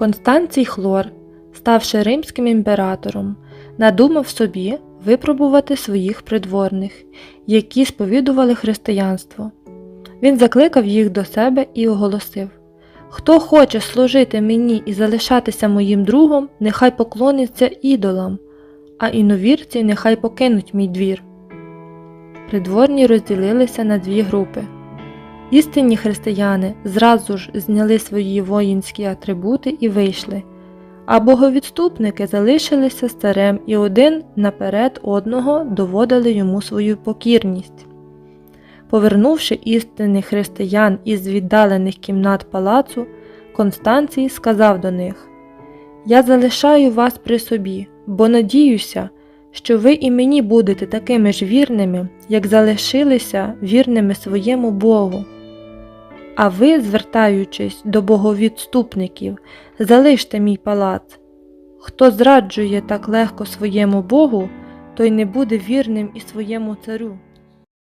Констанцій Хлор, ставши римським імператором, надумав собі випробувати своїх придворних, які сповідували християнство. Він закликав їх до себе і оголосив Хто хоче служити мені і залишатися моїм другом, нехай поклониться ідолам, а іновірці нехай покинуть мій двір. Придворні розділилися на дві групи. Істинні християни зразу ж зняли свої воїнські атрибути і вийшли, а боговідступники залишилися з царем і один наперед одного доводили йому свою покірність. Повернувши істинних християн із віддалених кімнат палацу, Констанцій сказав до них Я залишаю вас при собі, бо надіюся, що ви і мені будете такими ж вірними, як залишилися вірними своєму Богу. А ви, звертаючись до боговідступників, залиште мій палац. Хто зраджує так легко своєму Богу, той не буде вірним і своєму царю.